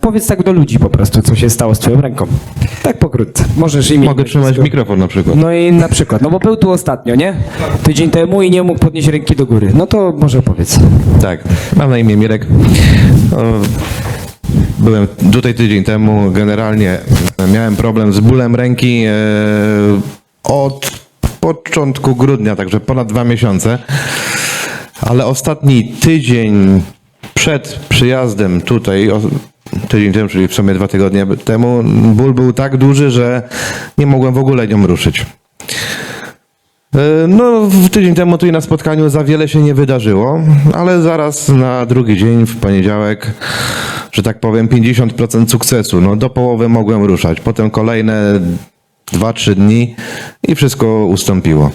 Powiedz tak do ludzi po prostu, co się stało z twoją ręką. Tak pokrótce. Możesz imię. Mogę trzymać mikrofon na przykład. No i na przykład, no bo był tu ostatnio, nie? Tydzień temu i nie mógł podnieść ręki do góry. No to może powiedz. Tak, mam na imię Mirek. O, Byłem tutaj tydzień temu. Generalnie miałem problem z bólem ręki e, od początku grudnia, także ponad dwa miesiące. Ale ostatni tydzień przed przyjazdem tutaj, o, tydzień temu, czyli w sumie dwa tygodnie temu, ból był tak duży, że nie mogłem w ogóle nią ruszyć. E, No, tydzień temu tutaj na spotkaniu za wiele się nie wydarzyło, ale zaraz na drugi dzień, w poniedziałek, że tak powiem, 50% sukcesu. No, do połowy mogłem ruszać. Potem kolejne 2-3 dni i wszystko ustąpiło.